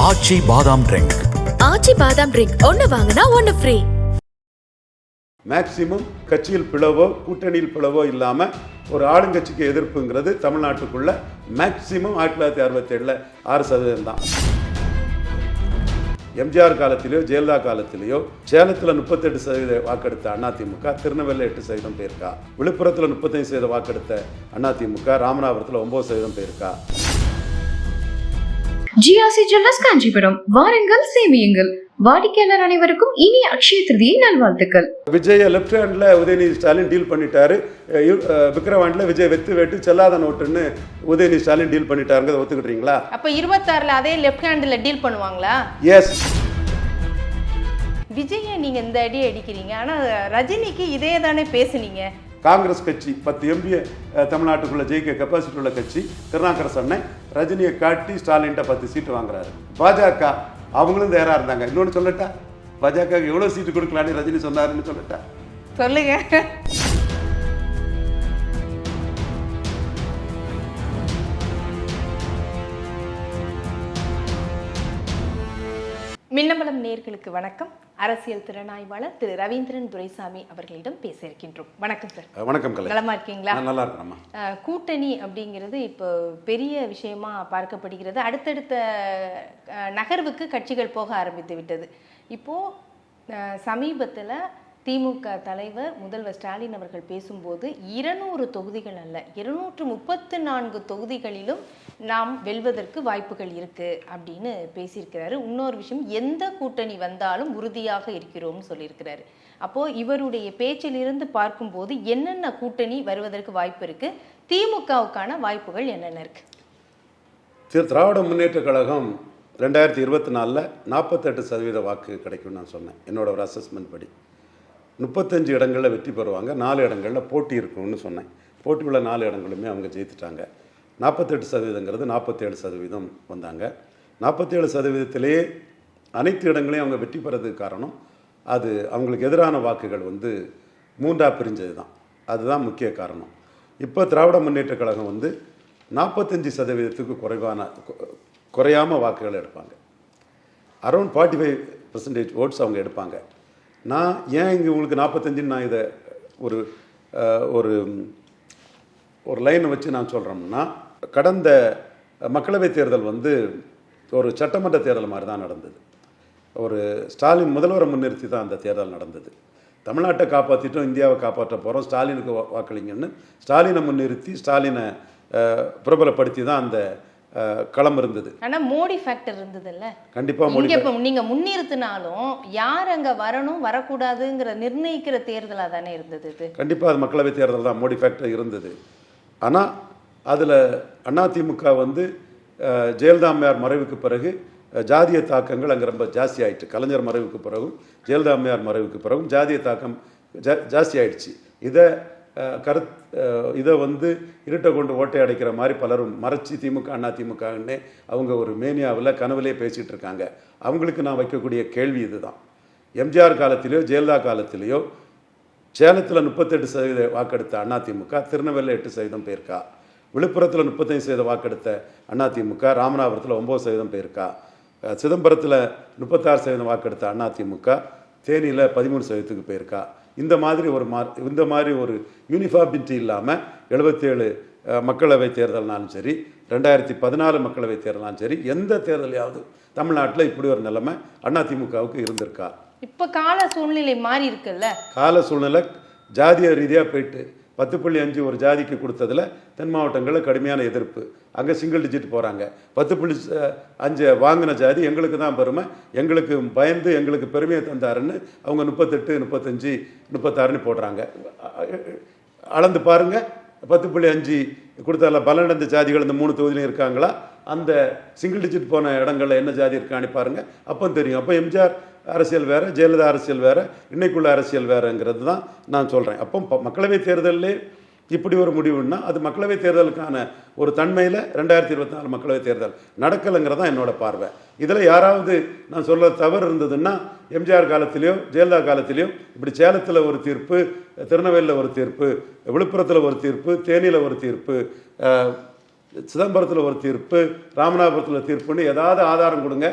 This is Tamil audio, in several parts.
ஆச்சி பாதாம் ட்ரிங்க் ஆச்சி பாதாம் ட்ரிங்க் ஒன்னு வாங்கினா ஒன்னு ஃப்ரீ மேக்சிமம் கட்சியில் பிளவோ கூட்டணியில் பிளவோ இல்லாமல் ஒரு ஆளுங்கட்சிக்கு எதிர்ப்புங்கிறது தமிழ்நாட்டுக்குள்ள மேக்சிமம் ஆயிரத்தி தொள்ளாயிரத்தி அறுபத்தேழில் ஆறு சதவீதம் தான். எம்ஜிஆர் காலத்திலேயோ ஜெயலலிதா காலத்திலேயோ சேலத்தில் முப்பத்தெட்டு சதவீத வாக்கெடுத்த அதிமுக திருநெல்வேலியில் எட்டு சதவீதம் போயிருக்கா விழுப்புரத்தில் முப்பத்தஞ்சு சதவீத வாக்கெடுத்த அதிமுக ராமநாதபுரத்தில் ஒம்பது சதவீதம் போயிருக்கா ஜிஆர்சி ஜுவல்லர்ஸ் காஞ்சிபுரம். வாருங்கள் சேமியுங்கள். வாடிக்கையாளர் அனைவருக்கும் இனிய அக்ஷய திருதியை நல்வாழ்த்துக்கள். Vijaya left handle Udhayanidhi Stalin deal பண்ணிட்டாரு. விக்ரவாண்டில் விஜய் வெத்து வெட்டு செல்லாத நோட்டுன்னு உதயநிதி ஸ்டாலின் டீல் பண்ணிட்டாருங்கிறத ஒத்துக்கிட்டீங்களா? அப்ப இருபத்தாறுல அதே லெஃப்ட் ஹேண்டில் டீல் பண்ணுவாங்களா? எஸ் விஜயை நீங்க இந்த அடி அடிக்கிறீங்க. ஆனா ரஜினிக்கு இதே தானே பேசுனீங்க. காங்கிரஸ் கட்சி பத்து எம்பியை தமிழ்நாட்டுக்குள்ள ஜெயிக்க கெப்பாசிட்டி உள்ள கட்சி திருநாக்கரசு அண்ணன் ரஜினியை காட்டி ஸ்டாலின்ட்ட பத்து சீட்டு வாங்குறாரு. பாஜக அவங்களும் தயாராக இருந்தாங்க. இன்னொன்று சொல்லட்டா பாஜக எவ்வளோ சீட்டு கொடுக்கலான்னு ரஜினி சொன்னாருன்னு சொல்லட்டா. சொல்லுங்க. மின்னம்பலம் நேர்களுக்கு வணக்கம். அரசியல் திறனாய்வாளர் திரு ரவீந்திரன் துரைசாமி அவர்களிடம் பேச இருக்கின்றோம். வணக்கம் சார். வணக்கம் நலமா இருக்கீங்களா? நல்லா அஹ், கூட்டணி அப்படிங்கிறது இப்போ பெரிய விஷயமா பார்க்கப்படுகிறது. அடுத்தடுத்த நகர்வுக்கு கட்சிகள் போக ஆரம்பித்து விட்டது. இப்போ சமீபத்துல திமுக தலைவர் முதல்வர் ஸ்டாலின் அவர்கள் பேசும்போது இருநூறு தொகுதிகள் அல்ல இருநூற்று முப்பத்து நான்கு தொகுதிகளிலும் நாம் வெல்வதற்கு வாய்ப்புகள் இருக்கு அப்படின்னு பேசியிருக்கிறாரு. இன்னொரு விஷயம் எந்த கூட்டணி வந்தாலும் உறுதியாக இருக்கிறோம்னு சொல்லியிருக்கிறாரு. அப்போ இவருடைய பேச்சிலிருந்து பார்க்கும்போது என்னென்ன கூட்டணி வருவதற்கு வாய்ப்பு இருக்கு திமுகவுக்கான வாய்ப்புகள் என்னென்ன இருக்கு? திரு திராவிட முன்னேற்ற கழகம் ரெண்டாயிரத்தி இருபத்தி நாலில் நாற்பத்தெட்டு சதவீத வாக்கு கிடைக்கும்னு நான் சொன்னேன். என்னோட ஒரு அசஸ்மெண்ட் படி. முப்பத்தஞ்சு இடங்களில் வெற்றி பெறுவாங்க நாலு இடங்களில் போட்டி இருக்கும்னு சொன்னேன். போட்டி உள்ள நாலு இடங்களுமே அவங்க ஜெயித்துட்டாங்க. நாற்பத்தெட்டு சதவீதங்கிறது நாற்பத்தேழு சதவீதம் வந்தாங்க. நாற்பத்தேழு சதவீதத்திலேயே அனைத்து இடங்களையும் அவங்க வெற்றி பெறதுக்கு காரணம் அது அவங்களுக்கு எதிரான வாக்குகள் வந்து மூன்றாக பிரிஞ்சது தான். அதுதான் முக்கிய காரணம். இப்போ திராவிட முன்னேற்ற கழகம் வந்து நாற்பத்தஞ்சு சதவீதத்துக்கு குறைவான குறையாமல் குறையாம வாக்குகள் எடுப்பாங்க. Around forty five percentage votes அவங்க எடுப்பாங்க. நான் ஏன் இங்கே உங்களுக்கு நாற்பத்தஞ்சுன்னு நான் இதை ஒரு ஒரு ஒரு லைனை வச்சு நான் சொல்கிறோம்னா கடந்த மக்களவைத் தேர்தல் வந்து ஒரு சட்டமன்ற தேர்தல் மாதிரி தான் நடந்தது. ஒரு ஸ்டாலின் முதல்வரை முன்னிறுத்தி தான் அந்த தேர்தல் நடந்தது. தமிழ்நாட்டை காப்பாற்றிட்டோம் இந்தியாவை காப்பாற்ற போகிறோம் ஸ்டாலினுக்கு வாக்களிங்கன்னு ஸ்டாலினை முன்னிறுத்தி ஸ்டாலினை பிரபலப்படுத்தி தான் அந்த களம் இருந்தது. ஆனா மோடி ஃபேக்டர் இருந்ததுல்ல? கண்டிப்பாக மோடி நீங்க முன்னிறுத்தினாலும் யார் அங்க வரணும் வரக்கூடாதுங்கிற நிர்ணயிக்கிற தேர்தலா தானே இருந்தது இது? கண்டிப்பாக அது மக்களவைத் தேர்தல் தான். மோடி ஃபேக்டர் இருந்தது. ஆனால் அதில் அதிமுக வந்து ஜெயலலிதா அம்மையார் மறைவுக்கு பிறகு ஜாதிய தாக்கங்கள் அங்கே ரொம்ப ஜாஸ்தி ஆயிடுச்சு கலைஞர் மறைவுக்கு பிறகும் ஜெயலலிதா அம்மையார் மறைவுக்கு பிறகும் ஜாதிய தாக்கம் ஜா ஜாஸ்தி ஆயிடுச்சு. இதை கருத் இதை வந்து இருட்டை கொண்டு ஓட்டை அடைக்கிற மாதிரி பலரும் மறைச்சி திமுக அண்ணா திமுகன்னே அவங்க ஒரு மேனியாவில் கனவுலே பேசிகிட்டு இருக்காங்க. அவங்களுக்கு நான் வைக்கக்கூடிய கேள்வி இதுதான். எம்ஜிஆர் காலத்திலேயோ ஜெயலலிதா காலத்திலேயோ சேலத்தில் முப்பத்தெட்டு சதவீத வாக்கெடுத்த அதிமுக திருநெல்வேலியில் எட்டு சதவீதம் போயிருக்கா விழுப்புரத்தில் முப்பத்தஞ்சு சதவீத வாக்கெடுத்த அதிமுக ராமநாதபுரத்தில் ஒம்பது சதவீதம் போயிருக்கா சிதம்பரத்தில் முப்பத்தாறு சதவீதம் வாக்கெடுத்த அதிமுக தேனியில் பதிமூணு சதவீதத்துக்கு போயிருக்கா இந்த மாதிரி ஒரு மா இந்த மாதிரி ஒரு யூனிஃபார்மிட்டி இல்லாமல் எழுபத்தேழு மக்களவை தேர்தல்னாலும் சரி ரெண்டாயிரத்தி பதினாலு மக்களவை தேர்தல்னாலும் சரி எந்த தேர்தலையாவது தமிழ்நாட்டில் இப்படி ஒரு நிலைமை அதிமுகவுக்கு இருந்திருக்கா? இப்போ கால சூழ்நிலை மாறி இருக்குல்ல? கால சூழ்நிலை ஜாதிய ரீதியாக போயிட்டு பத்து புள்ளி அஞ்சு ஒரு ஜாதிக்கு கொடுத்ததுல தென் மாவட்டங்களில் கடுமையான எதிர்ப்பு. அங்கே சிங்கிள் டிஜிட் போகிறாங்க பத்து புள்ளி அஞ்சு வாங்கின ஜாதி எங்களுக்கு தான் பெருமை. எங்களுக்கு பயந்து எங்களுக்கு பெருமையை தந்தாருன்னு அவங்க முப்பத்தெட்டு முப்பத்தஞ்சு முப்பத்தாறுன்னு போடுறாங்க. அளந்து பாருங்க. பத்து புள்ளி அஞ்சு கொடுத்தால பலனடைந்த ஜாதிகள் இந்த மூணு தொகுதியிலும் இருக்காங்களா? அந்த சிங்கிள் டிஜிட் போன இடங்களில் என்ன ஜாதி இருக்கான்னு பாருங்கள் அப்போ தெரியும். அப்போ எம்ஜிஆர் அரசியல் வேறு ஜெயலலிதா அரசியல் வேறு இன்னைக்குள்ள அரசியல் வேறுங்கிறது தான் நான் சொல்கிறேன் அப்போ ப- மக்களவைத் தேர்தலிலே இப்படி ஒரு முடிவுன்னா அது மக்களவைத் தேர்தலுக்கான ஒரு தன்மையில் ரெண்டாயிரத்தி இருபத்தி நாலு மக்களவைத் தேர்தல் நடக்கலைங்கிறதான் என்னோட பார்வை. இதில் யாராவது நான் சொல்ல தவறு இருந்ததுன்னா எம்ஜிஆர் காலத்திலையோ ஜெயலலிதா காலத்திலையோ இப்படி சேலத்தில் ஒரு தீர்ப்பு திருநெல்வேலியில் ஒரு தீர்ப்பு விழுப்புரத்தில் ஒரு தீர்ப்பு தேனியில் ஒரு தீர்ப்பு சிதம்பரத்தில் ஒரு தீர்ப்பு ராமநாதபுரத்தில் தீர்ப்புன்னு ஏதாவது ஆதாரம் கொடுங்க.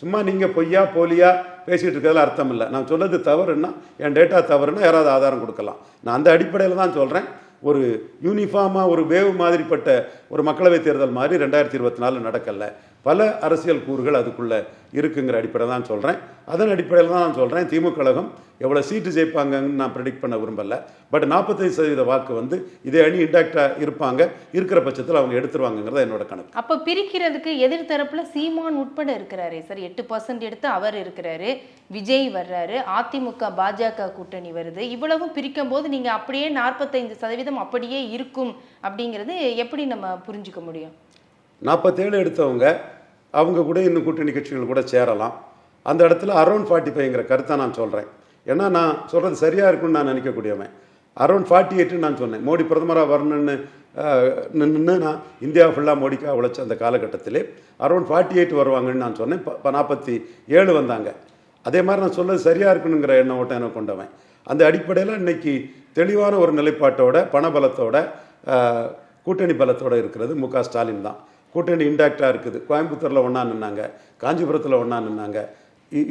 சும்மா நீங்கள் பொய்யா போலியா பேசிகிட்டு இருக்கிறதுல அர்த்தம் இல்லை. நான் சொன்னது தவறுன்னா என் டேட்டா தவறுன்னா யாராவது ஆதாரம் கொடுக்கலாம். நான் அந்த அடிப்படையில் தான் சொல்கிறேன் ஒரு யூனிஃபார்மாக ஒரு வேவ் மாதிரிப்பட்ட ஒரு மக்களவைத் தேர்தல் மாதிரி ரெண்டாயிரத்தி இருபத்தி நாலு நடக்கலை. பல அரசியல் கூறுகள் அதுக்குள்ளே இருக்குங்கிற அடிப்படை தான் சொல்கிறேன் அதன் அடிப்படையில் தான் நான் சொல்கிறேன் திமுக கழகம் எவ்வளோ சீட்டு ஜெயிப்பாங்கன்னு நான் ப்ரெடிக்ட் பண்ண விரும்பல. பட் நாற்பத்தைந்து சதவீத வாக்கு வந்து இதே அணி இன்டாக்டாக இருப்பாங்க. இருக்கிற பட்சத்தில் அவங்க எடுத்துருவாங்கங்கிறத என்னோட கணக்கு. அப்ப பிரிக்கிறதுக்கு எதிர்த்தரப்புல சீமான் உட்பட இருக்கிறாரே. சார் எட்டு பர்சன்ட் எடுத்து அவர் இருக்கிறாரு. விஜய் வர்றாரு. அதிமுக பாஜக கூட்டணி வருது. இவ்வளவும் பிரிக்கும் போது நீங்க அப்படியே நாற்பத்தைந்து சதவீதம் அப்படியே இருக்கும் அப்படிங்கிறது எப்படி நம்ம புரிஞ்சுக்க முடியும்? நாற்பத்தேழு எடுத்தவங்க அவங்க கூட இன்னும் கூட்டணி கட்சிகள் கூட சேரலாம். அந்த இடத்துல அரௌண்ட் ஃபார்ட்டி ஃபைவ்ங்கிற கருத்தை நான் சொல்கிறேன் ஏன்னா நான் சொல்கிறது சரியாக இருக்குன்னு நான் நினைக்கக்கூடியவன். அரௌண்ட் ஃபார்ட்டி எயிட்டுன்னு நான் சொன்னேன். மோடி பிரதமராக வரணும்னு நின்று நான் இந்தியா ஃபுல்லாக மோடிக்காக உழைச்ச அந்த காலகட்டத்திலே அரௌண்ட் ஃபார்ட்டி எயிட் வருவாங்கன்னு நான் சொன்னேன். இப்போ நாற்பத்தி ஏழு வந்தாங்க. அதே மாதிரி நான் சொல்கிறது சரியாக இருக்கணுங்கிற எண்ணம் ஓட்டம் எனக்கு கொண்டவன். அந்த அடிப்படையில் இன்னைக்கு தெளிவான ஒரு நிலைப்பாட்டோட பணபலத்தோட கூட்டணி பலத்தோடு இருக்கிறது மு க ஸ்டாலின் தான். கூட்டணி இன்டாக்டாக இருக்குது. கோயம்புத்தூரில் ஒன்றா நின்னாங்க. காஞ்சிபுரத்தில் ஒன்றா நின்னாங்க.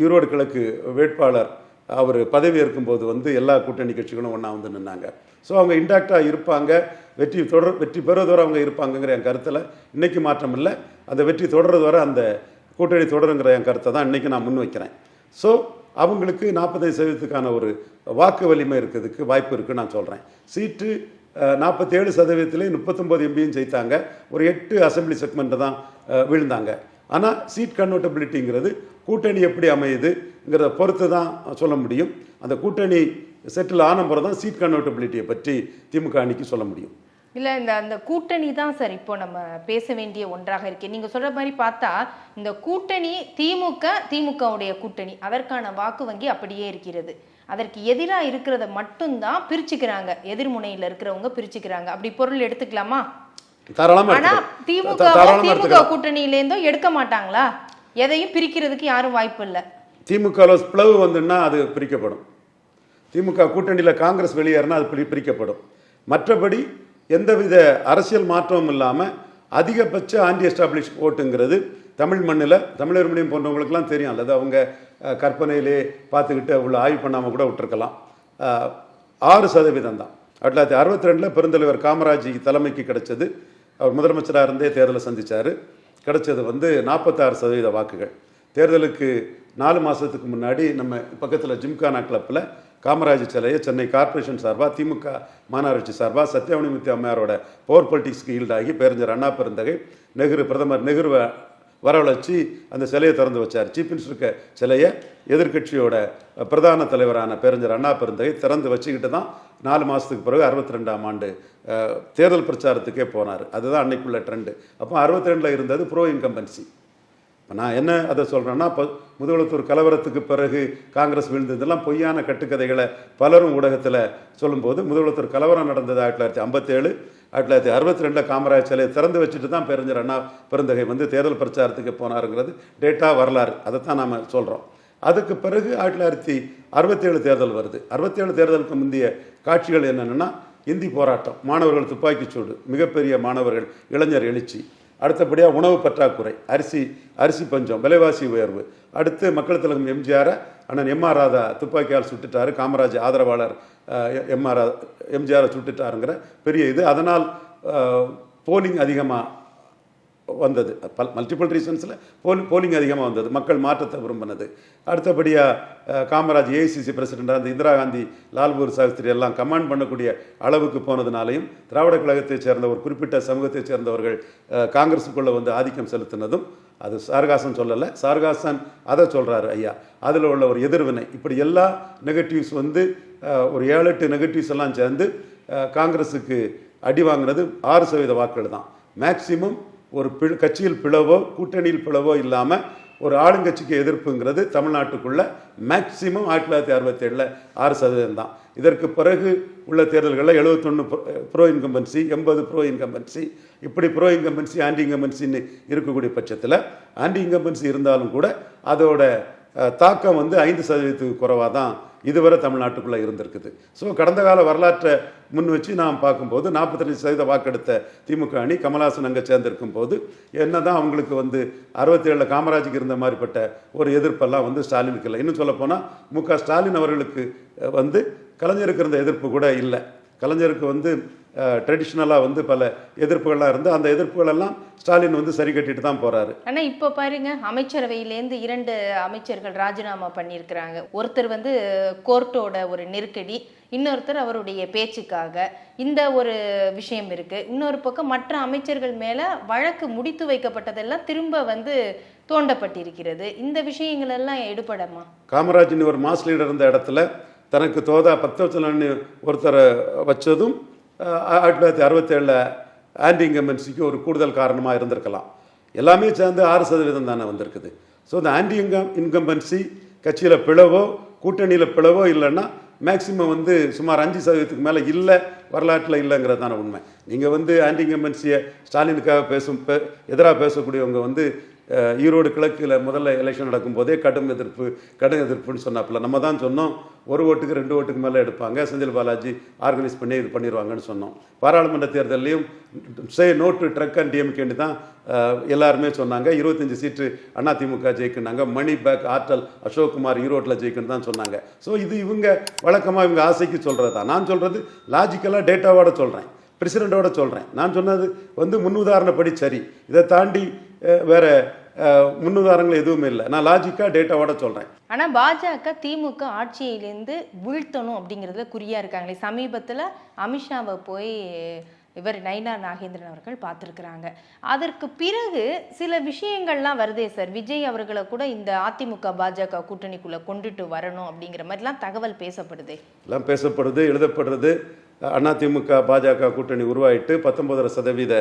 ஈரோடு கிழக்கு வேட்பாளர் அவர் பதவி இருக்கும்போது வந்து எல்லா கூட்டணி கட்சிகளும் ஒன்றா வந்து நின்னாங்க. ஸோ அவங்க இன்டாக்டாக இருப்பாங்க. வெற்றி தொடர் வெற்றி பெறுவதோற அவங்க இருப்பாங்கங்கிற என் கருத்தில் இன்னைக்கு மாற்றம் இல்லை. அந்த வெற்றி தொடர்றது வரை அந்த கூட்டணி தொடருங்கிற என் கருத்தை தான் இன்றைக்கி நான் முன் வைக்கிறேன். ஸோ அவங்களுக்கு நாற்பத்தைந்து சதவீதத்துக்கான ஒரு வாக்கு வலிமை இருக்கிறதுக்கு வாய்ப்பு இருக்குன்னு நான் சொல்கிறேன் சீட்டு நாற்பத்தேழு சதவீதத்துலேயும் முப்பத்தொம்போது எம்பியும் ஜெயித்தாங்க. ஒரு எட்டு அசெம்பிளி செக்மெண்ட்டு தான் விழுந்தாங்க. ஆனால் சீட் கன்வெர்டபிலிட்டிங்கிறது கூட்டணி எப்படி அமையுதுங்கிறத பொறுத்து தான் சொல்ல முடியும். அந்த கூட்டணி செட்டில் ஆன பிறகு தான் சீட் கன்வெர்டபிலிட்டியை பற்றி திமுக அணிக்கு சொல்ல முடியும். இல்லை இந்த அந்த கூட்டணி தான் சார் இப்போ நம்ம பேச வேண்டிய ஒன்றாக இருக்கு. நீங்கள் சொல்கிற மாதிரி பார்த்தா இந்த கூட்டணி திமுக திமுகவுடைய கூட்டணி. அதற்கான வாக்கு வங்கி அப்படியே இருக்கிறது. அதற்கு எதிராக இருக்கிறத மட்டும்தான் பிரிச்சுக்கிறாங்க. எதிர்முனையில இருக்கிறவங்க பிரிச்சுக்கிறாங்க. அப்படி பொருள் எடுத்துக்கலாமா? ஆனா. திமுக திமுக எடுத்துக்கலாம். கூட்டணியில இருந்தோ எடுக்க மாட்டாங்களா? எதையும் பிரிக்கிறதுக்கு யாரும் வாய்ப்பு இல்லை. திமுகவில் பிளவு வந்துன்னா அது பிரிக்கப்படும். திமுக கூட்டணியில் காங்கிரஸ் வெளியேறினா அது பிரி பிரிக்கப்படும். மற்றபடி எந்தவித அரசியல் மாற்றமும் இல்லாமல் அதிகபட்ச ஆன்டி எஸ்டாப்ளிஷ் ஓட்டுங்கிறது தமிழ் மண்ணில் தமிழர் மீடியம் போன்றவங்களுக்குலாம் தெரியும். அல்லது அவங்க கற்பனையிலே பார்த்துக்கிட்டு உள்ள ஆய்வு பண்ணாமல் கூட விட்டுருக்கலாம். ஆறு சதவீதம் தான். ஆயிரத்தி தொள்ளாயிரத்தி அறுபத்தி ரெண்டில் பெருந்தலைவர் காமராஜ் தலைமைக்கு கிடைச்சது. அவர் முதலமைச்சராக இருந்தே தேர்தலை சந்திச்சார். கிடைச்சது வந்து நாற்பத்தாறு சதவீத வாக்குகள். தேர்தலுக்கு நாலு மாதத்துக்கு முன்னாடி நம்ம பக்கத்தில் ஜிம்கானா கிளப்பில் காமராஜ் சிலையை சென்னை கார்ப்பரேஷன் சார்பாக திமுக மாநகராட்சி சார்பாக சத்யவனிமுத்தி அம்மையாரோட பவர் பொலிட்டிக்ஸ்க்கு ஈல்டாகி பேரஞ்சர் அண்ணா பெருந்தகை நெஹ்ரு பிரதமர் நெஹ்ருவை வரவழைச்சி அந்த சிலையை திறந்து வச்சார். சீஃப் மினிஸ்டருக்கு சிலையை எதிர்க்கட்சியோட பிரதான தலைவரான பேரஞ்சர் அண்ணா பெருந்தகை திறந்து வச்சுக்கிட்டு தான் நாலு மாதத்துக்கு பிறகு அறுபத்தி ரெண்டாம் ஆண்டு தேர்தல் பிரச்சாரத்துக்கே போனார். அதுதான் அன்னைக்குள்ள ட்ரெண்டு அப்போ அறுபத்தி ரெண்டில் இருந்தது ப்ரோ இன்கம்பன்சி இப்போ நான் என்ன அதை சொல்கிறேன்னா இப்போ முதுகுளத்தூர் கலவரத்துக்கு பிறகு காங்கிரஸ் விழுந்ததெல்லாம் பொய்யான கட்டுக்கதைகளை பலரும் ஊடகத்தில் சொல்லும்போது முதுகுளத்தூர் கலவரம் நடந்தது ஆயிரத்தி தொள்ளாயிரத்தி ஐம்பத்தேழு ஆயிரத்தி தொள்ளாயிரத்தி அறுபத்தி ரெண்டில் காமராஜ் சிலையை திறந்து வச்சுட்டு தான் பெருஞ்சர் அண்ணா பெருந்தகை வந்து தேர்தல் பிரச்சாரத்துக்கு போனாருங்கிறது டேட்டா வரலாறு. அதை தான் நாம் சொல்கிறோம் அதுக்கு பிறகு ஆயிரத்தி தொள்ளாயிரத்தி அறுபத்தேழு தேர்தல் வருது. அறுபத்தேழு தேர்தலுக்கு முந்தைய காட்சிகள் என்னென்னா இந்தி போராட்டம் மாணவர்கள் துப்பாக்கிச்சூடு மிகப்பெரிய மாணவர்கள் இளைஞர் எழுச்சி அடுத்தபடியாக உணவு பற்றாக்குறை அரிசி அரிசி பஞ்சம் விலைவாசி உயர்வு அடுத்து மக்கள் திலகம் எம்ஜிஆரை அண்ணன் எம்ஆர் ராதா துப்பாக்கியால் சுட்டுட்டாரு காமராஜ் ஆதரவாளர் எம்ஆர் எம்ஜிஆரை சுட்டுட்டாருங்கிற பெரிய இது. அதனால் போலிங் அதிகமாக வந்தது. பல் மல்டிபிள் ரீசன்ஸில் போல் போலிங் அதிகமாக வந்தது. மக்கள் மாற்றத்தை விரும்பினது. அடுத்தபடியாக காமராஜ் ஏஐசிசி பிரசிடெண்டாக இருந்த இந்திரா காந்தி லால்பூர் சாஸ்திரி எல்லாம் கமாண்ட் பண்ணக்கூடிய அளவுக்கு போனதுனாலையும் திராவிட கழகத்தைச் சேர்ந்த ஒரு குறிப்பிட்ட சமூகத்தைச் சேர்ந்தவர்கள் காங்கிரஸுக்குள்ளே வந்து ஆதிக்கம் செலுத்தினதும் அது சார்காசன் சொல்லலை. சார்காசன் அதை சொல்கிறாரு ஐயா. அதில் உள்ள ஒரு எதிர்வினை. இப்படி எல்லா நெகட்டிவ்ஸ் வந்து ஒரு ஏழு எட்டு நெகட்டிவ்ஸ் எல்லாம் சேர்ந்து காங்கிரஸுக்கு அடி வாங்கினது ஆறு சதவீத வாக்குகள் தான். மேக்சிமம் ஒரு பிழ கட்சியில் பிளவோ கூட்டணியில் பிளவோ இல்லாமல் ஒரு ஆளுங்கட்சிக்கு எதிர்ப்புங்கிறது தமிழ்நாட்டுக்குள்ள மேக்சிமம் ஆயிரத்தி தொள்ளாயிரத்தி அறுபத்தேழில் ஆறு சதவீதம் தான். இதற்கு பிறகு உள்ள தேர்தல்களில் எழுபத்தொன்று ப்ரோ இன்கம்பன்சி எண்பது ப்ரோ இன்கம்பன்சி இப்படி ப்ரோ இன்கம்பன்சி ஆன்டி இன்கம்பன்சின்னு இருக்கக்கூடிய பட்சத்தில் ஆன்டி இன்கம்பன்சி இருந்தாலும் கூட அதோட தாக்கம் வந்து ஐந்து சதவீதத்துக்கு குறைவாக தான் இதுவரை தமிழ்நாட்டுக்குள்ளே இருந்திருக்குது. ஸோ கடந்த கால வரலாற்றை முன் வச்சு நாம் பார்க்கும்போது நாற்பத்தஞ்சு சதவீத வாக்கெடுத்த திமுக அணி கமலாசன் அங்கே சேர்ந்திருக்கும் போது என்னதான் அவங்களுக்கு வந்து அறுபத்தேழில் காமராஜுக்கு இருந்த மாதிரிப்பட்ட ஒரு எதிர்ப்பெல்லாம் வந்து ஸ்டாலினுக்கு இல்லை. இன்னும் சொல்லப்போனால் மு க ஸ்டாலின் அவர்களுக்கு வந்து கலைஞருக்கு இருந்த எதிர்ப்பு கூட இல்லை. கலைஞருக்கு வந்து ட்ரெடிஷ்னலாக வந்து பல எதிர்ப்புகள்லாம் இருந்து அந்த எதிர்ப்புகளெல்லாம் ஸ்டாலின் வந்து சரி கட்டிட்டு தான் போகிறாரு ஆனா இப்போ பாருங்க அமைச்சரவையிலேருந்து இரண்டு அமைச்சர்கள் ராஜினாமா பண்ணியிருக்கிறாங்க. ஒருத்தர் வந்து கோர்ட்டோட ஒரு நெருக்கடி இன்னொருத்தர் அவருடைய பேச்சுக்காக. இந்த ஒரு விஷயம் இருக்கு. இன்னொரு பக்கம் மற்ற அமைச்சர்கள் மேல வழக்கு முடித்து வைக்கப்பட்டதெல்லாம் திரும்ப வந்து தோண்டப்பட்டிருக்கிறது. இந்த விஷயங்கள் எல்லாம் எடுபடமா காமராஜின் ஒரு மாஸ் லீடர் இருந்த இடத்துல தனக்கு தோதா பக்தவச்சலன்னு ஒருத்தரை வச்சதும் ஆயிரத்தி தொள்ளாயிரத்தி அறுபத்தேழில் ஆன்டி இன்கம்பன்சிக்கு ஒரு கூடுதல் காரணமாக இருந்திருக்கலாம். எல்லாமே சேர்ந்து ஆறு சதவீதம் தானே வந்திருக்குது. ஸோ இந்த ஆன்டி இன்கம் இன்கம்பன்சி கட்சியில் பிளவோ கூட்டணியில் பிளவோ இல்லைன்னா மேக்சிமம் வந்து சுமார் அஞ்சு சதவீதத்துக்கு மேலே இல்லை வரலாற்றில் இல்லைங்கிறது தானே உண்மை. நீங்கள் வந்து ஆன்டி இன்கம்பன்சியை ஸ்டாலினுக்காக பேசும் எதிராக பேசக்கூடியவங்க வந்து ஈரோடு கிழக்கில் முதல்ல எலெக்ஷன் நடக்கும்போதே கடும் எதிர்ப்பு கடும் எதிர்ப்புன்னு சொன்னாப்புல. நம்ம தான் சொன்னோம் ஒரு ஓட்டுக்கு ரெண்டு ஓட்டுக்கு மேலே எடுப்பாங்க செந்தில் பாலாஜி ஆர்கனைஸ் பண்ணி இது பண்ணிடுவாங்கன்னு சொன்னோம். பாராளுமன்ற தேர்தலையும் சே நோட்டு ட்ரக் அண்ட் டிஎம்கேன்னு தான் எல்லாருமே சொன்னாங்க. இருபத்தஞ்சி சீட்டு அதிமுக ஜெயிக்குனாங்க மணி பேக் ஆற்றல் அசோக்குமார் ஈரோட்டில் ஜெயிக்குன்னு தான் சொன்னாங்க. ஸோ இது இவங்க வழக்கமாக இவங்க ஆசைக்கு சொல்கிறது தான் நான் சொல்கிறது லாஜிக்கலாக டேட்டாவோட சொல்கிறேன் பிரசிடெண்ட்டோட சொல்கிறேன் நான் சொன்னது வந்து முன்னுதாரணப்படி சரி. இதை தாண்டி வேறு வேற முன்னுதாரணங்கள் எதுவுமே இல்லை. நான் லாஜிக்காக டேட்டாவோட சொல்கிறேன் ஆனா பாஜக திமுக ஆட்சியிலேருந்து வீழ்த்தணும் அப்படிங்கிறதுல குறியா இருக்காங்களே. சமீபத்துல அமித்ஷாவை போய் இவர் நயினார் நாகேந்திரன் அவர்கள் பார்த்துருக்குறாங்க. அதற்கு பிறகு சில விஷயங்கள்லாம் வருதே சார். விஜய் அவர்களை கூட இந்த அதிமுக பாஜக கூட்டணிக்குள்ள கொண்டுட்டு வரணும் அப்படிங்கிற மாதிரிலாம் தகவல் பேசப்படுதே. எல்லாம் பேசப்படுது எழுதப்படுறது. அதிமுக பாஜக கூட்டணி உருவாயிட்டு பத்தொன்பதரை சதவீத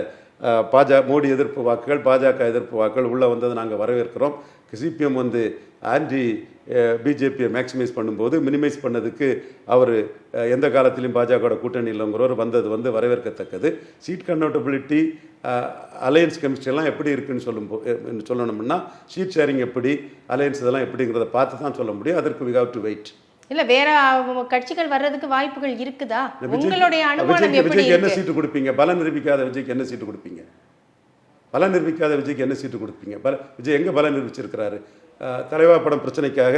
பாஜக மோடி எதிர்ப்பு வாக்குகள் பாஜக எதிர்ப்பு வாக்குகள் உள்ளே வந்ததை நாங்கள் வரவேற்கிறோம். சிபிஎம் வந்து ஆன்டி பிஜேபியை மேக்ஸிமைஸ் பண்ணும்போது மினிமைஸ் பண்ணதுக்கு அவர் எந்த காலத்திலையும் பாஜகவோட கூட்டணி இல்லைங்கிறவர் வந்தது வந்து வரவேற்கத்தக்கது. சீட் கன்வெர்டபிலிட்டி அலையன்ஸ் கெமிஸ்ட்ரிலாம் எப்படி இருக்குன்னு சொல்லும் சொல்லணும்னா ஷீட் ஷேரிங் எப்படி அலையன்ஸ் இதெல்லாம் எப்படிங்கிறத பார்த்து தான் சொல்ல முடியும். அதற்கு வி ஹாவ் டு வெயிட் இல்ல வேற கட்சிகள் வர்றதுக்கு வாய்ப்புகள் இருக்குதா? உங்களுடைய அனுமானம் எப்படி என்ன சீட்டு கொடுப்பீங்க? பலம் நிரூபிக்காத விஜய்க்கு என்ன சீட்டு கொடுப்பீங்க? பலம் நிரூபிக்காத விஜய்க்கு என்ன சீட்டு கொடுப்பீங்க? பல விஜய் எங்கே பலம் நிரூபிச்சிருக்கிறாரு? தலைவா படம் பிரச்சனைக்காக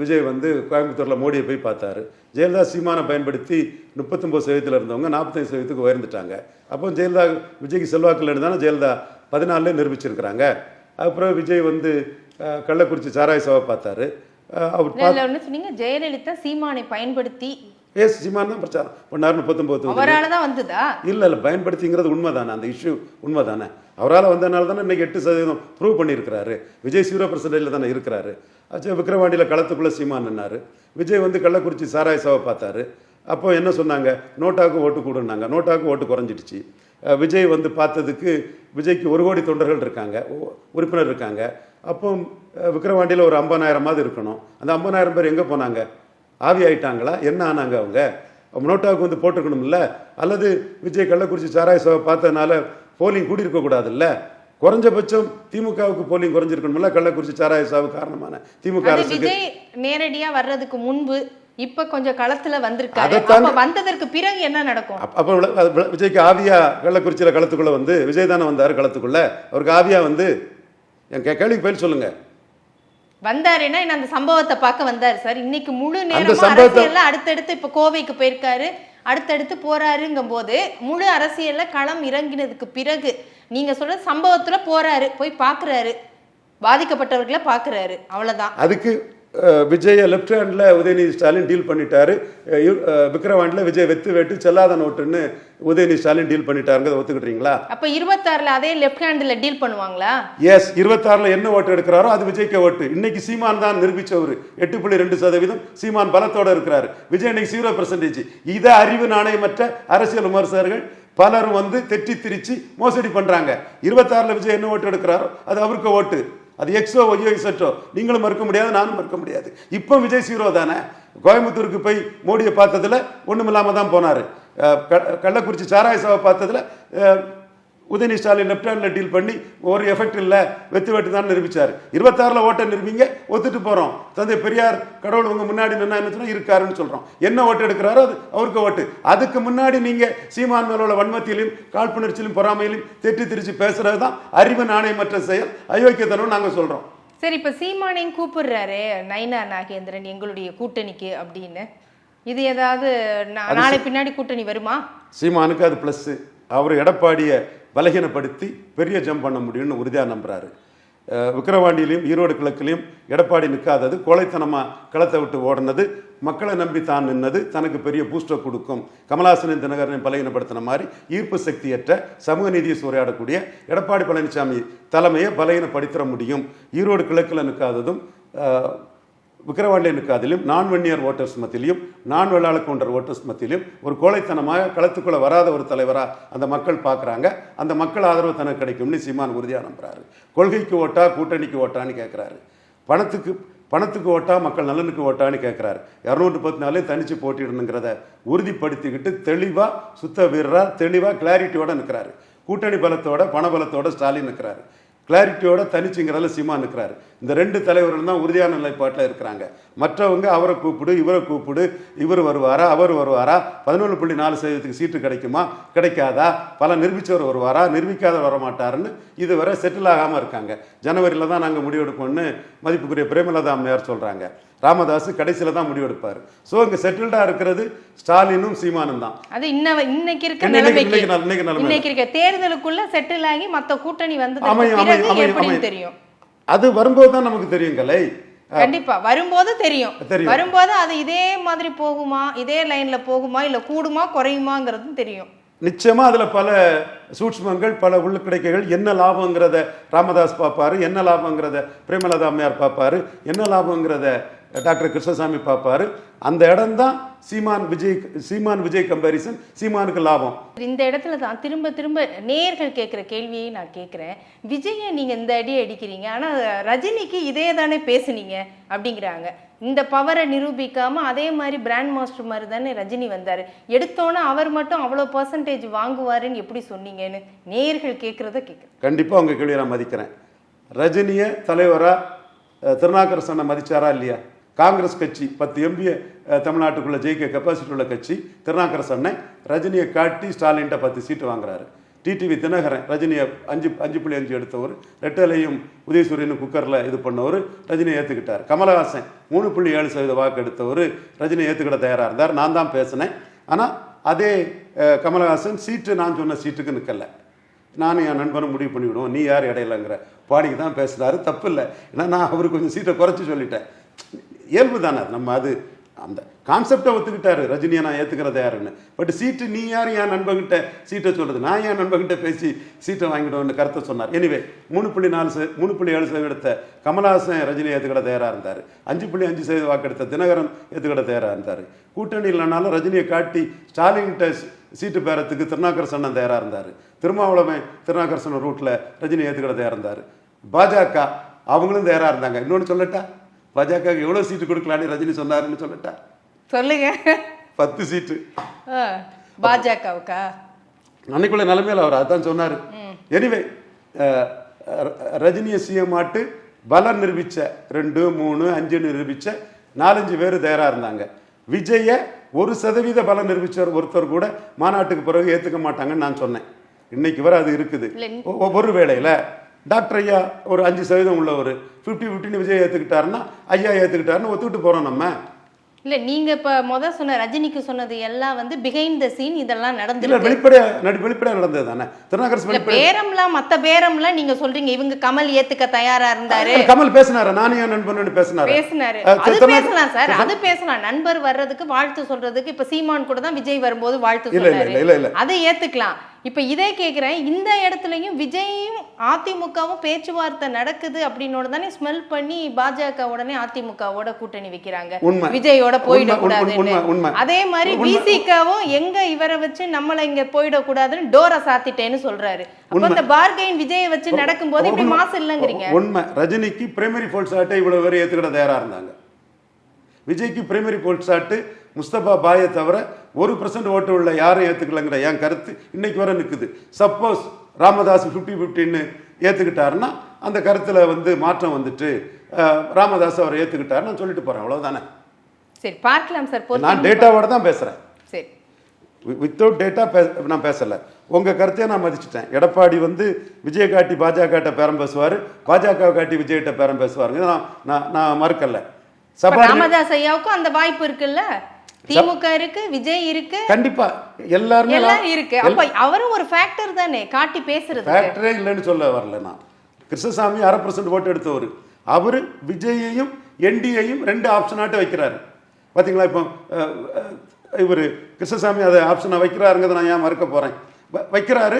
விஜய் வந்து கோயம்புத்தூரில் மோடியை போய் பார்த்தாரு. ஜெயலலிதா சீமானை பயன்படுத்தி முப்பத்தொம்பது சதவீதத்தில் இருந்தவங்க நாற்பத்தஞ்சு சதவீதத்துக்கு உயர்ந்துட்டாங்க. அப்போ ஜெயலலிதா விஜய்க்கு செல்வாக்கு இல்லைன்னு தானே ஜெயலலிதா பதினாலே நிரூபிச்சிருக்கிறாங்க. அப்புறம் விஜய் வந்து கள்ளக்குறிச்சி சாராய சபை பார்த்தாரு. அவர் சொன்னீங்க ஜெயலலிதா சீமானை பயன்படுத்தி ஏஸ் சீமான் தான் பிரச்சாரம். பண்ணார் முப்பத்தொம்பது. அவரால தான் வந்ததா? இல்லை இல்லை பயன்படுத்திங்கிறது உண்மை தானே அந்த இஷ்யூ உண்மை தானே அவரால் வந்தனால தானே இன்னைக்கு எட்டு சதவீதம் ப்ரூவ் பண்ணியிருக்கிறாரு. விஜய் ஜீரோ பர்சன்டேஜில் தானே இருக்கிறாரு. அச்சு விக்ரவாண்டியில் களத்துக்குள்ளே சீமான் நின்னாரு. விஜய் வந்து கள்ளக்குறிச்சி சாராய சபை பார்த்தாரு. அப்போ என்ன சொன்னாங்க? நோட்டாக்கு ஓட்டு கூடுனாங்க நோட்டாக்கு ஓட்டு குறைஞ்சிடுச்சு. விஜய் வந்து பார்த்ததுக்கு விஜய்க்கு ஒரு கோடி தொண்டர்கள் இருக்காங்க. உறுப்பினர் இருக்காங்க. அப்போ விக்ரவாண்டியில் ஒரு ஐம்பதாயிரமாவது இருக்கணும். அந்த ஐம்பதாயிரம் பேர் எங்கே போனாங்க? ஆவி ஆயிட்டாங்களா? என்ன ஆனாங்க அவங்க? நோட்டாவுக்கு வந்து போட்டிருக்கணும்ல? அல்லது விஜய் கள்ளக்குறிச்சி சாராய சபை பார்த்ததுனால போலிங் கூடியிருக்க கூடாதுல்ல? குறைஞ்சபட்சம் திமுகவுக்கு போலிங் குறைஞ்சிருக்கணும்ல? கள்ளக்குறிச்சி சாராய சபை காரணமான திமுக அரசுக்கு. நேரடியா வர்றதுக்கு முன்பு இப்ப கொஞ்சம் களத்துல வந்திருக்காரு. வந்ததற்கு பிறகு என்ன நடக்கும்? அப்ப- விஜய்க்கு ஆவியா கள்ளக்குறிச்சியில் களத்துக்குள்ள வந்து விஜய் தானே வந்தார் களத்துக்குள்ள? அவருக்கு ஆவியா வந்து என் கே- கேள்விக்கு பதில் சொல்லுங்க. வந்தாருன்னா என்ன அந்த சம்பவத்தை பார்க்க வந்தாரு சார். இன்னைக்கு முழு நேரமும் அரசியல்ல அடுத்தடுத்து இப்ப கோவைக்கு போயிருக்காரு. அடுத்தடுத்து போறாருங்கும் போது முழு அரசியல்ல களம் இறங்கினதுக்கு பிறகு நீங்க சொல்ற சம்பவத்துல போறாரு போய் பாக்குறாரு. பாதிக்கப்பட்டவர்களை பாக்குறாரு. அவ்வளவுதான். அதுக்கு Vijaya left handle Udhayanidhi Stalin deal பண்ணிட்டாரு. விக்கிரவாண்டில் விஜய் வெத்து வெட்டு செல்லாத நோட்டுன்னு உதயநிதி ஸ்டாலின் டீல் பண்ணிட்டாருங்கிறத ஒத்துக்கிட்டீங்களா? அப்ப இருபத்தாறுல அதே லெஃப்ட் ஹேண்ட்ல டீல் பண்ணுவாங்களா? எஸ் இருபத்தாறுல என்ன ஓட்டு எடுக்கிறாரோ அது விஜய்க்கு ஓட்டு. இன்னைக்கு சீமான் தான் நிரூபிச்சவர். எட்டு புள்ளி ரெண்டு சதவீதம் சீமான் பலத்தோட இருக்கிறாரு. விஜய் இன்னைக்கு ஜீரோ பெர்சன்டேஜ் இதை அறிவு நாணயமற்ற அரசியல் விமர்சகர்கள் பலரும் வந்து தெற்றி திரிச்சு மோசடி பண்றாங்க. இருபத்தாறுல விஜய் என்ன ஓட்டு எடுக்கிறாரோ அது அவருக்கு ஓட்டு. அது எக்ஸோ ஒய்யோ இசட்டோ நீங்களும் மறுக்க முடியாது நானும் மறுக்க முடியாது. இப்போ விஜய் சீரோ தானே. கோயம்புத்தூருக்கு போய் மோடியை பார்த்ததில் ஒன்றும் இல்லாமல் தான் போனாரு. க- கள்ளக்குறிச்சி சாராய சபை பார்த்ததுல Udhayanidhi Stalin left handle deal பண்ணி ஒரு எஃபெக்ட் இல்லை வெத்து வெட்டு தான் நிரூபிச்சார். இருபத்தாறில் ஓட்டை நிரூபிங்க ஒத்துட்டு போகிறோம் தந்தை பெரியார் கடவுள் உங்க முன்னாடி நின்னா என்ன சொன்னா இருக்காருன்னு சொல்கிறோம் என்ன ஓட்டு எடுக்கிறாரோ அது அவருக்கு ஓட்டு. அதுக்கு முன்னாடி நீங்கள் சீமான் மேல உள்ள வன்மத்திலையும் காழ்ப்புணர்ச்சியிலும் பொறாமையிலும் தெற்றி திரிச்சு பேசுறது தான் அறிவு நாணயமற்ற செயல். அயோக்கியத்தனம் நாங்கள் சொல்கிறோம் சரி இப்ப சீமானையும் கூப்பிடுறாரு நைனா நாகேந்திரன் எங்களுடைய கூட்டணிக்கு அப்படின்னு. இது ஏதாவது நாளை பின்னாடி கூட்டணி வருமா? சீமானுக்கு அது ப்ளஸ்ஸு அவர் எடப்பாடியை பலகீனப்படுத்தி பெரிய ஜம்ப் பண்ண முடியும்னு உறுதியாக நம்புறாரு. விக்கிரவாண்டியிலையும் ஈரோடு கிழக்குலையும் எடப்பாடி நிற்காதது கோழைத்தனமாக களத்தை விட்டு ஓடினது மக்களை நம்பி தான் நின்னது தனக்கு பெரிய பூஸ்டர் கொடுக்கும். கமலாசனின் தினகரனை பலகீனப்படுத்தின மாதிரி ஈர்ப்பு சக்தியற்ற சமூக நீதியை சூறையாடக்கூடிய எடப்பாடி பழனிசாமி தலைமையை பலகீனப்படுத்திட முடியும். ஈரோடு கிழக்கில் நிற்காததும் விக்கிரவாண்டியனுக்கு அதிலும் நான் வெண்ணியர் ஓட்டர்ஸ் மத்தியிலையும் நான் வெள்ளாள கவுண்டர் ஓட்டர்ஸ் மத்தியிலையும் ஒரு கோழைத்தனமாக களத்துக்குள்ள வராத ஒரு தலைவராக அந்த மக்கள் பார்க்குறாங்க. அந்த மக்கள் ஆதரவு தனக்கு கிடைக்கும்னு சீமான் உறுதியாக நம்புறாரு. கொள்கைக்கு ஓட்டா கூட்டணிக்கு ஓட்டான்னு கேட்குறாரு பணத்துக்கு பணத்துக்கு ஓட்டா மக்கள் நலனுக்கு ஓட்டான்னு கேட்குறாரு இரநூத்தி பத்து நாளே தனித்து போட்டிடணுங்கிறத உறுதிப்படுத்திக்கிட்டு தெளிவாக சுத்த வீரராக தெளிவாக கிளாரிட்டியோடு நிற்கிறாரு கூட்டணி பலத்தோட பண பலத்தோட ஸ்டாலின் நிற்கிறாரு கிளாரிட்டியோட தனிச்சுங்கிறதுல சீமா நிற்கிறாரு இந்த ரெண்டு தலைவர்கள் தான் உறுதியான நிலைப்பாட்டில் இருக்கிறாங்க. மற்றவங்க அவரை கூப்பிடு இவரை கூப்பிடு இவர் வருவாரா அவர் வருவாரா? பதினொன்று புள்ளி நாலு சதவீதத்துக்கு சீட்டு கிடைக்குமா? கிடைக்காதா? பல நிரூபிச்சவர் வருவாரா? நிரூபிக்காதவர் வரமாட்டாருன்னு இதுவரை செட்டில் ஆகாமல் இருக்காங்க. ஜனவரியில் தான் நாங்கள் முடிவெடுப்போம்னு மதிப்புக்குரிய பிரேமலதா அம்மையார் சொல்கிறாங்க ராமதாஸ் கடைசியில் தான் முடிவெடுப்பார் ஸோ இங்கே செட்டில்டாக இருக்கிறது ஸ்டாலினும் சீமானும் தான். அது இன்ன இன்னைக்கு இருக்க இன்னைக்கு- இருக்க தேர்தலுக்குள்ள செட்டில் ஆகி மத்த கூட்டணி வந்ததுக்கு அமையும், அமையும். தெரியும். அது வரும்போது தான் நமக்கு தெரியும் கலை. கண்டிப்பா. வரும்போது தெரியும். தெரியும். வரும்போது அது இதே மாதிரி போகுமா? இதே லைன்ல போகுமா? இல்ல கூடுமா? குறையுமாங்கிறதும் தெரியும். நிச்சயமா அதுல பல சூட்சுமங்கள் பல உள்ளுக்கிடைக்கைகள் என்ன லாபங்கிறத ராமதாஸ் பார்ப்பாரு என்ன லாபங்கிறத பிரேமலதா அம்மையார் பார்ப்பாரு என்ன லாபங்கிறத டாக்டர் கிருஷ்ணசாமி பார்ப்பாரு. அந்த இடம்தான் சீமான் விஜய் சீமான் விஜய் கம்பாரிசன் சீமானுக்கு லாபம். இந்த இடத்துல தான் திரும்ப திரும்ப நேர்கள் கேட்குற கேள்வியை நான் கேட்குறேன். விஜயை நீங்க இந்த அடி அடிக்கிறீங்க ஆனா ரஜினிக்கு இதே தானே பேசுனீங்க அப்படிங்கிறாங்க. இந்த பவரை நிரூபிக்காம அதே மாதிரி பிராண்ட் மாஸ்டர் மாதிரி தானே ரஜினி வந்தாரு. எடுத்தோன்னே அவர் மட்டும் அவ்வளோ பர்சன்டேஜ் வாங்குவாருன்னு எப்படி சொன்னீங்கன்னு நேர்கள் கேட்குறத கேட்குறேன். கண்டிப்பா உங்க கேள்வியை நான் மதிக்கிறேன். ரஜினியை தலைவரா அஹ், திருநாக்கரசனை மதிச்சாரா இல்லையா? காங்கிரஸ் கட்சி பத்து எம்பியை தமிழ்நாட்டுக்குள்ள ஜெயிக்க கெப்பாசிட்டி உள்ள கட்சி திருநாக்கரசனை ரஜினியை காட்டி ஸ்டாலின்ட்ட பத்து சீட்டு வாங்குறாரு. டிடிவி தினகரன் ரஜினியை அஞ்சு அஞ்சு புள்ளி அஞ்சு எடுத்தவர். ரெட்டலையும் உதயசூரியனும் குக்கரில் இது பண்ணவர். ரஜினியை ஏற்றுக்கிட்டார் கமலஹாசன் மூணு புள்ளி ஏழு சதவீத வாக்கு எடுத்தவர். ரஜினியை ஏற்றுக்கிட தயாராக இருந்தார். நான் தான் பேசினேன். ஆனால் அதே கமலஹாசன் சீட்டு நான் சொன்ன சீட்டுக்கு நிற்கலை நானும் என் நண்பனும் முடிவு பண்ணிவிடுவோம். நீ யார் இடையிலங்கிற? பாடிக்கு தான் பேசுனாரு தப்பு இல்லை. ஏன்னா நான் அவருக்கு கொஞ்சம் சீட்டை குறைச்சி சொல்லிட்டேன். இயல்பு தானே. நம்ம அது அந்த கான்செப்டை ஒத்துக்கிட்டாரு. ரஜினியை நான் ஏற்றுக்கிறது யாருன்னு பட் சீட்டு நீ யார் என் நண்பகிட்ட சீட்டை சொல்கிறது நான் என் நண்பகிட்ட பேசி சீட்டை வாங்கிடுவோம்னு கருத்தை சொன்னார். எனிவே மூணு புள்ளி நாலு ச மூணு புள்ளி ஏழு சதவீதத்தை கமலஹாசன் ரஜினி ஏற்றுக்கிட தயாராக இருந்தார். அஞ்சு புள்ளி அஞ்சு சதவீத வாக்கெடுத்த தினகரன் ஏற்றுக்கிட தயாராக இருந்தார். கூட்டணி இல்லைனாலும் ரஜினியை காட்டி ஸ்டாலின்கிட்ட சீட்டு பேரத்துக்கு திருநாக்கரசன் தயாராக இருந்தார். திருமாவளவன் திருநாக்கரசன் ரூட்டில் ரஜினி ஏற்றுக்கிட தயாராக இருந்தார். பாஜக அவங்களும் தயாராக இருந்தாங்க. இன்னொன்று சொல்லட்டா? பாஜகவுக்கு எவ்வளோ சீட்டு கொடுக்கலான்னு ரஜினி சொன்னாருன்னு சொல்லட்டா. சொல்லுங்க. பத்து சீட்டு. பாஜகவுக்கா? அன்னைக்குள்ள நிலைமையில் அவர் அதான் சொன்னார். எனிவே ரஜினியை சிஎம் ஆட்டு பலம் நிரூபிச்ச ரெண்டு மூணு அஞ்சு நிரூபிச்ச நாலஞ்சு பேர் தயாராக இருந்தாங்க. விஜய ஒரு சதவீத பலம் நிரூபிச்சவர் ஒருத்தர் கூட மாநாட்டுக்கு பிறகு ஏற்றுக்க மாட்டாங்கன்னு நான் சொன்னேன். இன்னைக்கு வரை அது இருக்குது. ஒவ்வொரு வேளையில் டாக்டர் ஐயா ஒரு அஞ்சு சதவீதம் உள்ளவர். ஃபிஃப்டி ஃபிஃப்டின்னு விஜய் ஏற்றுக்கிட்டாருன்னா ஐயா ஏற்றுக்கிட்டாருன்னு ஒத்துக்கிட்டு போகிறோம் நம்ம. இல்ல நீங்க இப்ப முத சொன்ன ரஜினிக்கு சொன்னது எல்லாம் வந்து பிஹைண்ட் த சீன் இதெல்லாம் இல்லை நடந்துருக்கு வெளிப்படையா நடி வெளிப்படையா நடந்தது தானே? திருநாகரசு இல்ல பேரம்லாம் மத்த பேரம்லாம் நீங்க சொல்றீங்க. இவங்க கமல் ஏத்துக்க தயாரா இருந்தாரு. கமல் பேசினாரு. நானும் என் நண்பன் பேசினாரு. பேசினாரு. அது பேசலாம் சார். அது பேசலாம். நண்பர் வர்றதுக்கு வாழ்த்து சொல்றதுக்கு இப்ப சீமான் கூட தான் விஜய் வரும்போது வாழ்த்து இல்ல, இல்ல, இல்ல, இல்ல. அதை ஏத்துக்கலாம். இப்ப இதே கேக்குறேன் இந்த இடத்துலயும் விஜயும் அதிமுகவும் பேச்சுவார்த்தை நடக்குது அப்படின்னு தானே ஸ்மெல் பண்ணி பாஜக உடனே அதிமுகவோட கூட்டணி வைக்கிறாங்க. விஜயோட போயிடக்கூடாதுன்னு. அதே மாதிரி. விசிகாவும் எங்க இவரை வச்சு நம்மள இங்க போயிடக்கூடாதுன்னு டோரை சாத்திட்டேன்னு சொல்றாரு அப்ப. இந்த பார்கெயின் விஜயை வச்சு நடக்கும்போது இப்படி உண்மை. மாசு இல்லைங்கிறீங்க உண்மை ரஜினிக்கு பிரைமரி போல் சாட்டை இவ்வளவு பேர் ஏத்துக்கிட தயாரா இருந்தாங்க விஜய்க்கு பிரைமரி போல் சாட்டு முஸ்தபா பாயை தவிர ஒரு பர்சன்ட் ஓட்டு உள்ள யாரும் ஏத்துக்கலங்கிற என் கருத்து இன்னைக்கு வரை நிக்குது. சப்போஸ் ராமதாஸ் ஃபிஃப்டி ஃபிஃப்டின்னு ஏற்றுக்கிட்டாருன்னா அந்த கருத்தில் வந்து மாற்றம் வந்துட்டு ராமதாஸ் அவரை ஏற்றுக்கிட்டாருன்னு சொல்லிட்டு போகிறேன் அவ்வளோதானே சரி பார்க்கலாம் சார். நான் டேட்டாவோட தான் பேசுகிறேன் சரி. வித்தவுட் டேட்டா பே நான் பேசலை. உங்கள் கருத்தையே நான் மதிச்சிட்டேன். எடப்பாடி வந்து விஜய் காட்டி பாஜகட்ட பேரம் பேசுவார் பாஜக காட்டி விஜய்கிட்ட பேரம் பேசுவாருங்க நான் நான் நான் மறுக்கல. சபா ராமதாஸ் ஐயாவுக்கும் அந்த வாய்ப்பு இருக்குல்ல? திமுக இருக்கு விஜய் இருக்கு. கண்டிப்பா. எல்லாருமே எல்லாம் இருக்கு. அப்ப அவரும் ஒரு ஃபேக்டர் தானே காட்டி பேசுறது. ஃபேக்டரே இல்லைன்னு சொல்ல வரல நான். கிருஷ்ணசாமி அரை பர்சன்ட் ஓட்டு எடுத்தவர். அவர் விஜயையும் என்டியையும் ரெண்டு ஆப்ஷனாட்டு வைக்கிறாரு. பார்த்தீங்களா இப்போ? இவர் கிருஷ்ணசாமி அதை ஆப்ஷனை வைக்கிறாருங்கிறத நான் ஏன் மறுக்க போகிறேன் வைக்கிறாரு.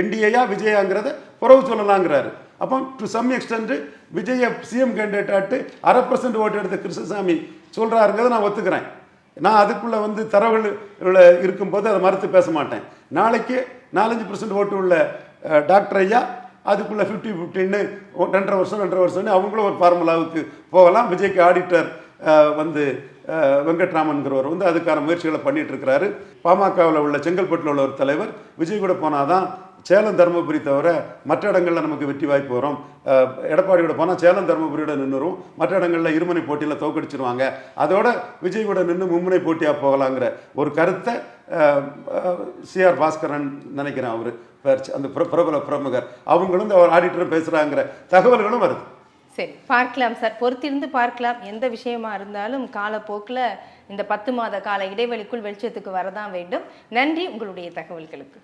என்டிஏயா விஜயாங்கிறத புறவு சொல்லலாங்கிறாரு. அப்போ to some extent Vijay CM candidate ஆட்டு அரை பர்சன்ட் ஓட்டு எடுத்த கிருஷ்ணசாமி சொல்கிறாருங்கிறத நான் ஒத்துக்கிறேன். நான் அதுக்குள்ளே வந்து தரவுகள் இருக்கும்போது அதை மறுத்து பேச மாட்டேன். நாளைக்கு நாலஞ்சு பர்சன்ட் ஓட்டு உள்ள டாக்டர் ஐயா அதுக்குள்ளே ஃபிஃப்டி ஃபிஃப்டின்னு ரெண்டரை வருஷம் ரெண்டரை வருஷம்னு அவங்களும் ஒரு ஃபார்முலாவுக்கு போகலாம். விஜய்க்கு ஆடிட்டர் வந்து வெங்கட்ராமன்கிறவர் வந்து அதுக்கான முயற்சிகளை பண்ணிட்டு இருக்கிறாரு. பாமகவில் உள்ள செங்கல்பட்டில் உள்ள ஒரு தலைவர் விஜய் கூட போனாதான் சேலம் தருமபுரி தவிர மற்ற இடங்களில் நமக்கு வெற்றி வாய்ப்பு வரும். எடப்பாடியோட போனால் சேலம் தருமபுரியோட நின்றுரும் மற்ற இடங்களில் இருமுனை போட்டியில் தோக்கடிச்சிருவாங்க. அதோட விஜய் கூட நின்று மும்முனை போட்டியாக போகலாங்கிற ஒரு கருத்தை சிஆர் பாஸ்கரன் நினைக்கிறேன் அவர். அந்த பிர- பிரபல பிரமுகர். அவங்களும் இந்த ஆடிட்டரும் பேசுகிறாங்கிற தகவல்களும் வருது. சரி பார்க்கலாம் சார். பொறுத்திருந்து பார்க்கலாம். எந்த விஷயமா இருந்தாலும் காலப்போக்கில் இந்த பத்து மாத கால இடைவெளிக்குள் வெளிச்சத்துக்கு வரதான் வேண்டும். நன்றி உங்களுடைய தகவல்களுக்கு.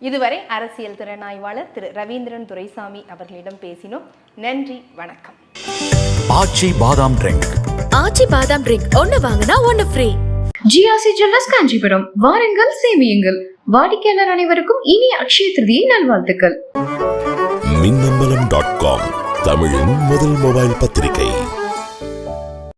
இதுவரை அரசியல் திறனாய்வாளர் திரு ரவீந்திரன் துரைசாமி அவர்களிடம் பேசினோம். நன்றி வணக்கம். ஆச்சி பாதாம் ட்ரிங்க் ஆச்சி பாதாம் ட்ரிங்க் ஒன்னு வாங்கினா ஒன்னு ஃப்ரீ ஜிஆர்சி ஜுவல்லர்ஸ் காஞ்சிபுரம். வாருங்கள் சேமியுங்கள். வாடிக்கையாளர் அனைவருக்கும் இனிய அக்ஷய திருதியை நல்வாழ்த்துக்கள். மின்னம்பலம் டாட் காம் தமிழின் முதல் மொபைல் பத்திரிகை.